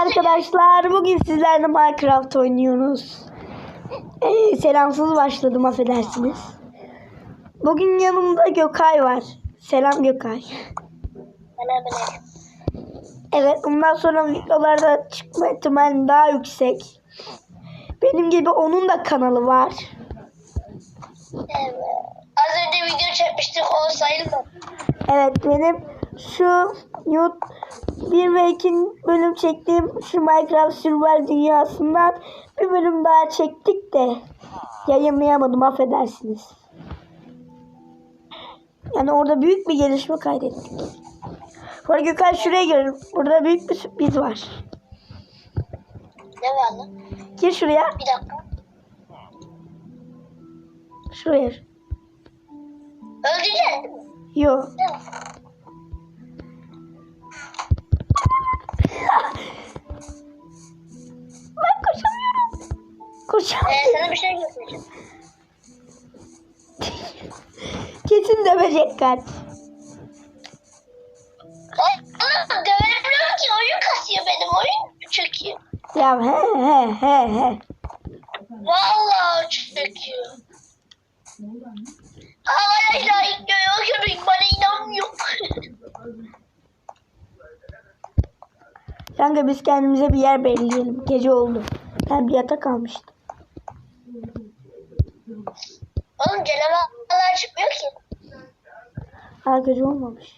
arkadaşlar. Bugün sizlerle Minecraft oynuyoruz. Ee, selamsız başladım affedersiniz. Bugün yanımda Gökay var. Selam Gökay. Evet bundan sonra videolarda çıkma ihtimali daha yüksek. Benim gibi onun da kanalı var. Evet. Az önce video çekmiştik o sayılmadı. Evet benim şu YouTube 1 ve 2 bölüm çektiğim şu Minecraft Survival dünyasından bir bölüm daha çektik de yayınlayamadım affedersiniz. Yani orada büyük bir gelişme kaydettik. Sonra Gökhan şuraya gir. Burada büyük bir sürpriz var. Ne var lan? Gir şuraya. Bir dakika. Şuraya. Öldüreceksin değil mi? Yo. Değil Ben koşamıyorum. Koşamıyorum. Ee, sana bir şey göstereceğim. Kesin dövecek kaç. Oğlum dövebiliyorum ki oyun kasıyor benim oyun çöküyor. Ya he he he he. Vallahi çöküyor. Arkadaşlar görüyorum bana inanmıyor. Kanka biz kendimize bir yer belirleyelim. Gece oldu. Ben bir yatak almıştım. Oğlum canavarlar çıkmıyor ki. Ha gece olmamış.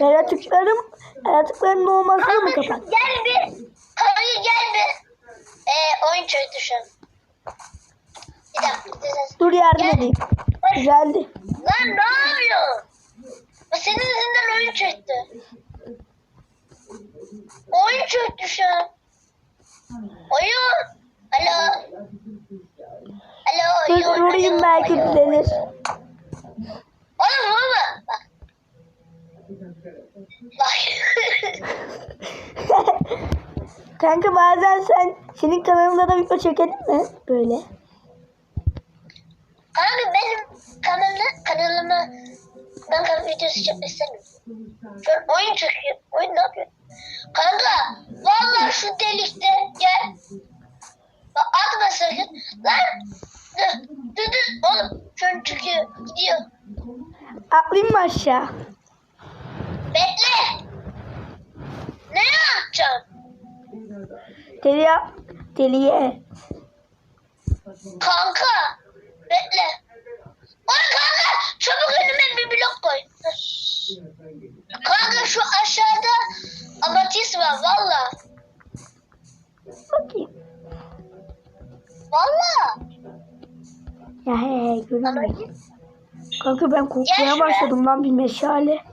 Yaratıklarım, yaratıkların olmasını mı kapat? Gel bir. Hayır gel bir. Ee, oyun çöktü şu an. Bir dakika. dur, yardım Gel. edeyim. Güzeldi. Lan ne yapıyorsun? Senin yüzünden oyun çöktü. Oyun çöktü şu an. Oyun. Alo. Alo. Dur vurayım belki alo. düzelir. Oğlum vurma. Bak. Bak. Kanka bazen sen senin kanalında da video çekelim mi? Böyle. Abi benim kanalı, kanalıma kanal videosu çekmek istemiyorum. Şu an oyun çekiyor. Oyun ne yapıyor? Kanka vallahi şu delikte gel. Bak atma sakın. Lan dur dur dur oğlum şu an çıkıyor gidiyor. Atlayayım mı aşağı? Bekle. Ne yapacağım? Deliye, deliye. Kanka bekle. Oy kanka çabuk önüme bir blok koy. Kanka şu aşağıda amatis var valla. Bakayım. Valla. Ya he he görünmüyor. Kanka ben korkmaya başladım lan bir meşale.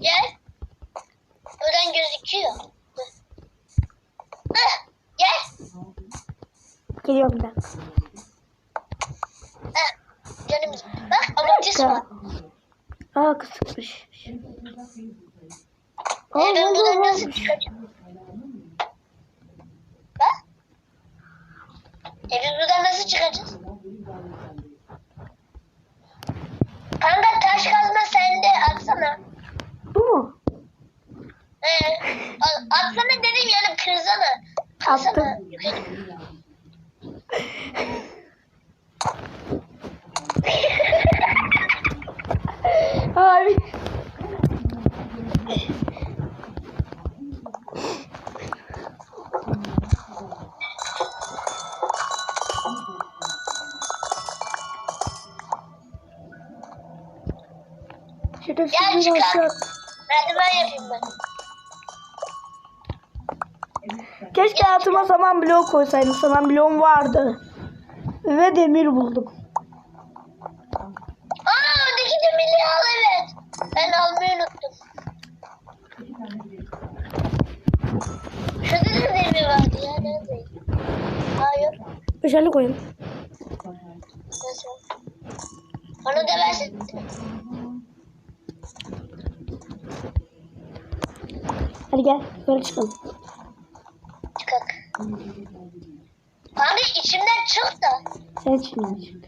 Gel. Buradan gözüküyor. Heh, gel. Geliyorum bir dakika. Heh, canımız. Bak var. Aa kısıkmış. Oldu, buradan nasıl çıkacağım? Bak. E biz buradan nasıl çıkacağız? Kanka taş kazma sende atsana. Bu mu? Ee, atsana dedim yani kırsana. Kırsana. Attım. Yukarı. Abi. Merdiven yapayım ben. Keşke altıma saman bloğu koysaydım. Saman bloğum vardı. Ve demir buldum. Aa öndeki demirliği al evet. Ben almayı unuttum. Şurada da demir vardı ya neredeydi? Hayır. Meşale koyayım. Nasıl? Onu da versene. Hadi gel. Yukarı çıkalım. Çıkak. Kanka içimden çık da. Sen içinden çık.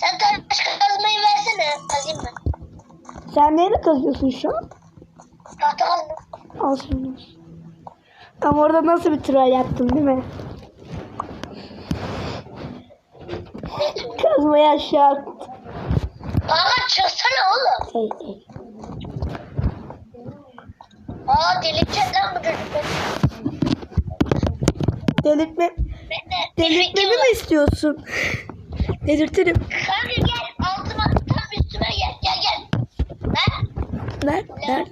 Sen taş kazmayı versene. kazayım ben. Sen neyle kazıyorsun şu an? Tahta kazma. Al şunu. Ama orada nasıl bir try yaptın değil mi? Kazmaya aşağı attın. Kanka çıksana oğlum. Ey, ey. Aa delirtecek lan bu çocuk beni. Delirtme, Ben de delirtmemi mi istiyorsun? Delirtirim. Kanka gel altıma tam üstüme gel gel gel. Ben Ver, ver.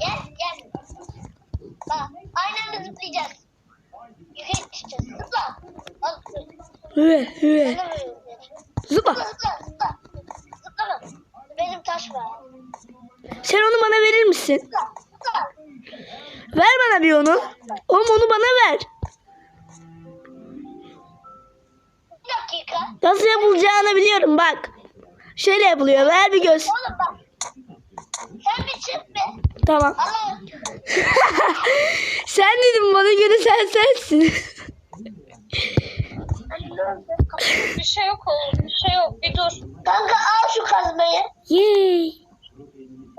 gel gel. Bak aynı anda zıplayacağız. Yukarı çıkacağız. Zıpla. Al. Hüve, hüve. Onu. Oğlum onu bana ver. Dakika. Nasıl yapılacağını biliyorum bak. Şöyle yapılıyor. Ver bir göz. Oğlum bak. Sen bir çık be. Tamam. Sen dedin bana göre sen sensin. Bir şey yok oğlum. Bir şey yok. Bir dur. Kanka al şu kazmayı. Yay.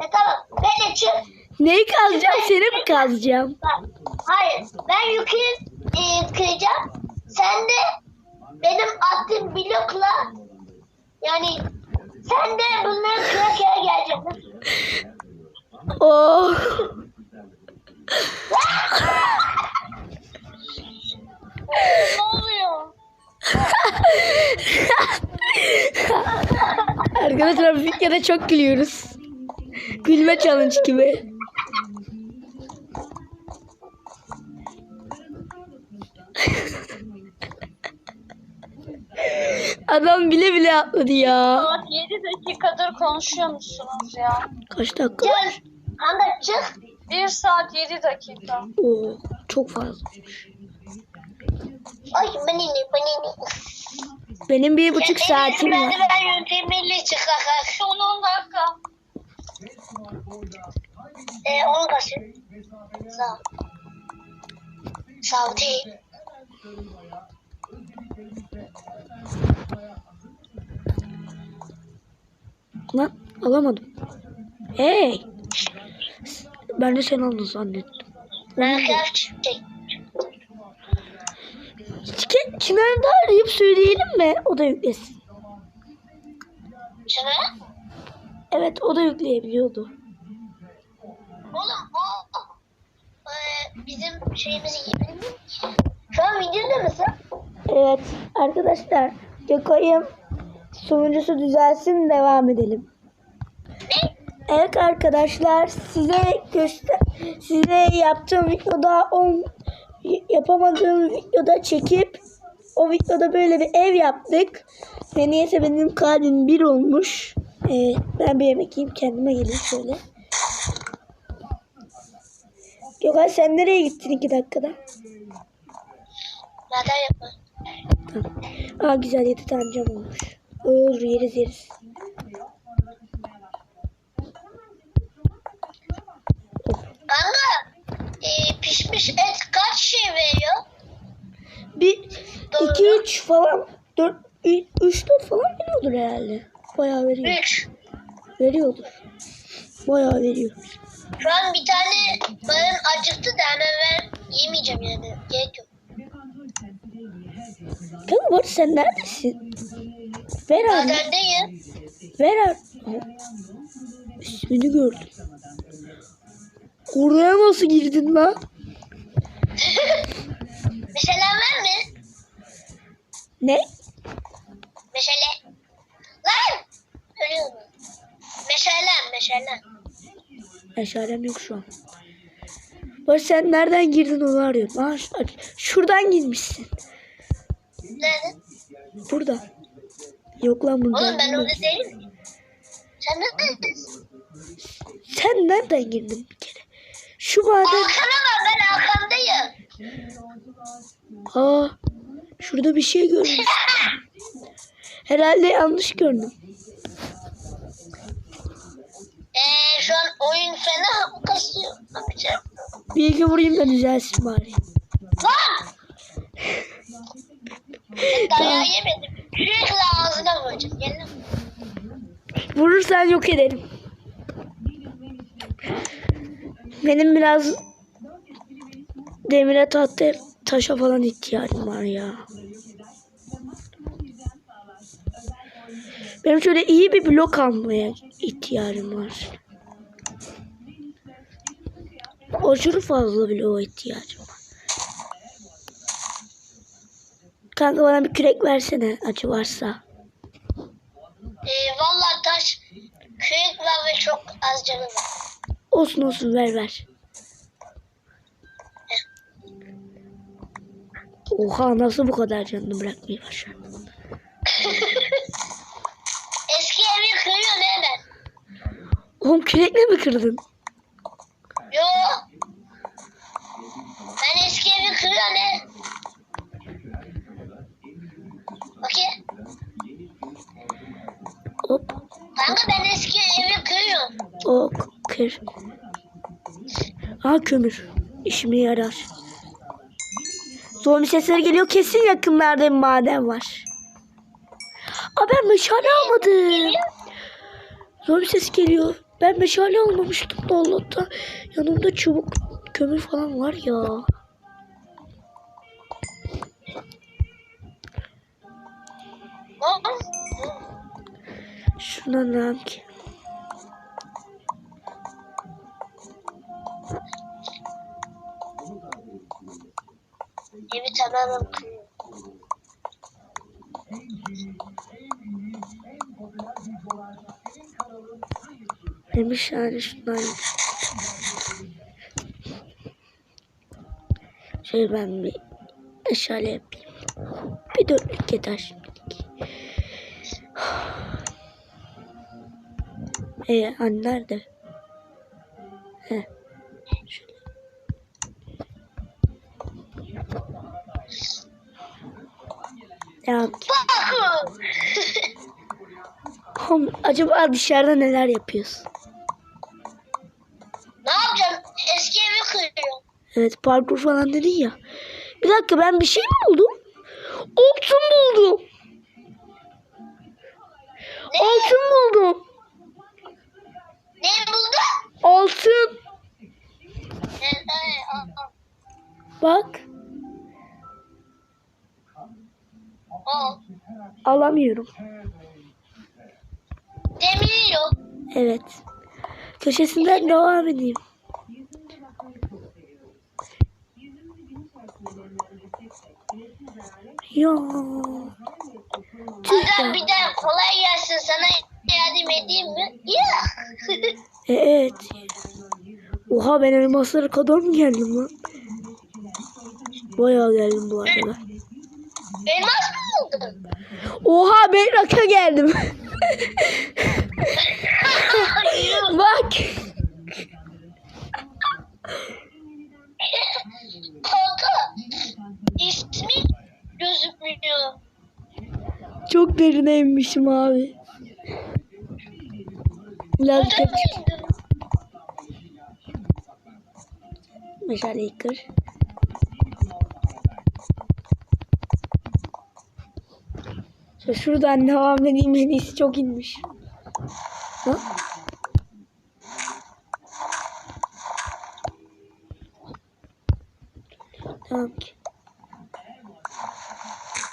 E tamam. Ben de çık. Neyi kazacağım? Seni mi kazacağım? Bak, hayır. Ben yukarı e, kıracağım. Sen de benim attığım blokla yani sen de bunları kıra kıra geleceksin. Oh. ne oluyor? Arkadaşlar videoda çok gülüyoruz. Gülme challenge gibi. Bile atladı ya. Saat 7 dakikadır konuşuyor musunuz ya? Kaç dakika? Gel. Anda çık. 1 saat 7 dakika. Oo, çok fazla. Ay benini benini. Benim bir buçuk saatim Ben var. ben yöntemeli çık kaka. Son 10 dakika. E, onu kaçır. Sağ. Sağ değil. Lan alamadım. Hey. Ben de sen aldın zannettim. Minecraft çek. Çiken, Çınar'ı da arayıp söyleyelim mi? O da yüklesin. Şuna. Evet o da yükleyebiliyordu. Oğlum o e, bizim şeyimizi yiyebilir miyim ki? Şu an videoda mısın? Evet arkadaşlar Gökay'ım sonuncusu düzelsin devam edelim. Evet arkadaşlar size göster size yaptığım videoda 10 yapamadığım videoda çekip o videoda böyle bir ev yaptık. Ve niyeyse benim kalbim bir olmuş. Ee, ben bir yemek yiyeyim kendime geleyim şöyle. Gökay sen nereye gittin iki dakikada? Tamam. Aa güzel yedi tane cam olmuş. Olur yeriz yeriz. Kanka e, pişmiş et kaç şey veriyor? Bir, Doğru. iki, üç falan. Dört, üç, üç, dört falan veriyordur herhalde. Bayağı veriyor. 3. Veriyordur. Bayağı veriyor. Şu an bir tane balım acıktı da hemen ben yemeyeceğim yani. Gerek yok. Kanka bu arada sen neredesin? Ver abi. Madendeyim. Ver abi. İsmini gördüm. Oraya nasıl girdin lan? Meşalen var mı? Ne? Meşale. Lan! Ölüyorum. Meşalen, meşalen. Eşarem yok şu an. Bak sen nereden girdin onu arıyorum. Aa, şuradan girmişsin. Nerede? Burada. Yok lan buradan. Oğlum ben orada değilim. Sen neredesin? Sen nereden girdin bir kere? Şu maden... Arkana bak ben arkandayım. Aa, şurada bir şey görmüştüm. Herhalde yanlış gördüm. Eee şu an oyun fena kasıyor. Bir iki vurayım da düzelsin bari. Lan! Dayağı yemedim. Sürekli ağzına vuracağım. Gel lan. Vurursan yok ederim. Benim biraz demire tahta taşa falan ihtiyacım var ya. Benim şöyle iyi bir blok almaya ihtiyacım var. Aşırı fazla bloğa ihtiyacım var. Kanka bana bir kürek versene acı varsa. Ee, vallahi taş kürek var ve çok az canı var. Olsun olsun ver ver. Oha nasıl bu kadar canını bırakmayı başardın? Eski evi kırıyorsun hemen. Oğlum kürekle mi kırdın? Yo. Ben eski evi kırıyorum he. Okey. Hop Kanka ben eski evi kırıyorum. ok kır. Aa kömür. İşime yarar. Zombi sesleri geliyor. Kesin yakınlarda bir maden var. Aa ben meşale almadım. Zombi ses geliyor. Ben meşale almamıştım da Allah'tan. Yanımda çubuk kömür falan var ya. Şuradan ne yapayım ki? Evi tamamen kırıyorum. Demiş yani şundan. Şöyle ben bir meşale yapayım. Bir dörtlük yeter şimdilik. Ee, anne nerede? He. Şöyle. Ya Bakın. oğlum, acaba dışarıda neler yapıyorsun? ne yapacağım? Eski evi kırıyorum. Evet parkur falan dedin ya. Bir dakika ben bir şey mi buldum? Aa, alamıyorum. Demiri yok. Evet. Köşesinden devam edeyim. Tüh Adam bir daha kolay gelsin sana yardım edeyim mi? Ya. E, evet. Oha ben elmaslara kadar mı geldim lan? Bayağı geldim bu arada. Elmas mı? Oha ben raka geldim. Bak. Kanka ismi gözükmüyor. Çok derine inmişim abi. Mıydı? Meşaleyi kır. Şu- Şuradan devam edeyim en iyisi çok inmiş. Ha? Tamam ki.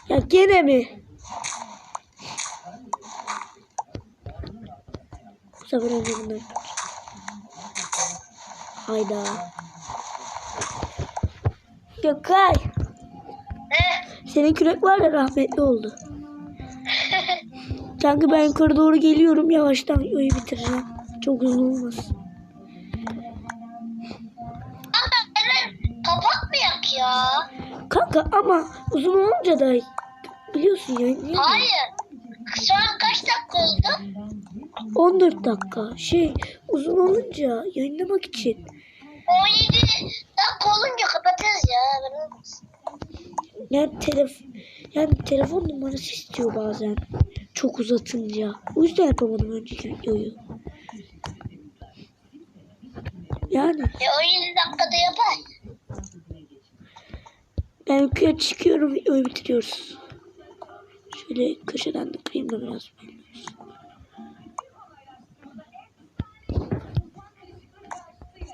Ya gene mi? Bu sefer önce bunları. Hayda. Gökay. Heh. Senin kürek var ya rahmetli oldu. Kanka ben yukarı doğru geliyorum. Yavaştan videoyu bitireceğim. Çok uzun olmasın. Kapatmayak ya. Kanka ama uzun olunca da biliyorsun ya. niye? Hayır. Şu an kaç dakika oldu? 14 dakika. Şey uzun olunca yayınlamak için. 17 dakika olunca kapatırız ya. Yani telef yani telefon numarası istiyor bazen çok uzatınca. O yüzden yapamadım önceki videoyu. Yani. E 17 dakikada yapar. Ben yukarı çıkıyorum videoyu bitiriyoruz. Şöyle köşeden de kıyım da biraz.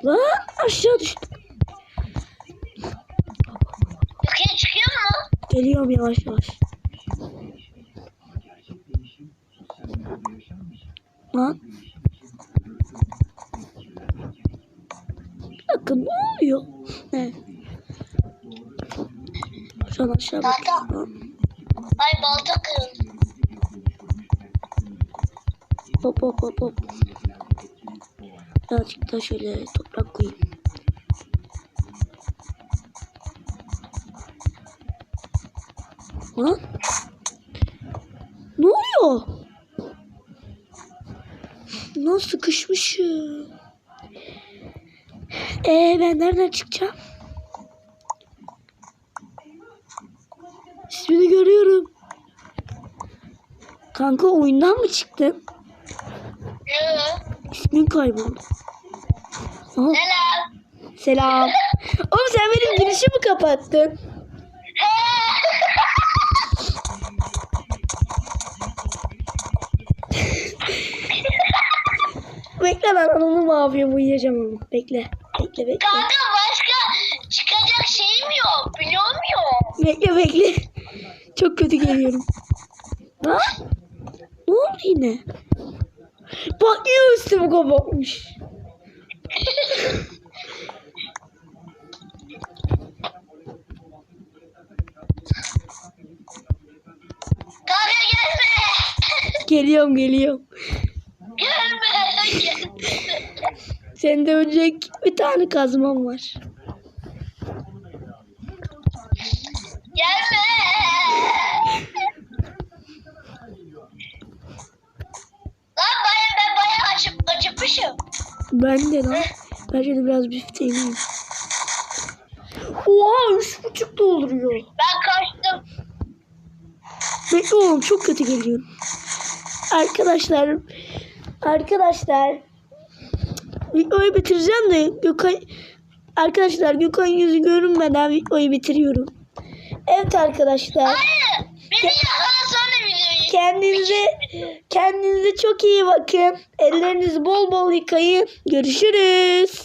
Lan aşağı düştüm. Yukarı çıkıyor mu? Geliyorum yavaş yavaş. Lan. Bir dakika ne oluyor? Ne? Şu an aşağı bakıyorum. Ay balta kırıldı. Hop hop hop hop. Birazcık da şöyle toprak koyayım. Lan. Ne oluyor? Lan sıkışmışım. Ee ben nereden çıkacağım? İsmini görüyorum. Kanka oyundan mı çıktın? Yoo. İsmin kayboldu. Aha, Selam. selam. Oğlum sen benim girişimi kapattın. Bekle ben yapıyorum uyuyacağım onu. Bekle. Bekle bekle. Kanka başka çıkacak şeyim yok. Biliyor muyum? Bekle bekle. Çok kötü geliyorum. Ha? Ne oldu yine? Bak yine üstümü kapatmış. Geliyorum geliyorum. gelme. gelme. Senden önce bir tane kazmam var. Gelme. Lan baya ben baya acıp acıkmışım. Ben de lan. Bence de biraz bifteğim yiyeyim. Oha üç buçuk dolduruyor. Ben kaçtım. Bekle oğlum çok kötü geliyorum. Arkadaşlar arkadaşlar videoyu bitireceğim de Gökay arkadaşlar Gökay'ın yüzü görünmeden videoyu bitiriyorum. Evet arkadaşlar Hayır. Beni yakala sonra videoyu. kendinize kendinize çok iyi bakın. Ellerinizi bol bol yıkayın. Görüşürüz.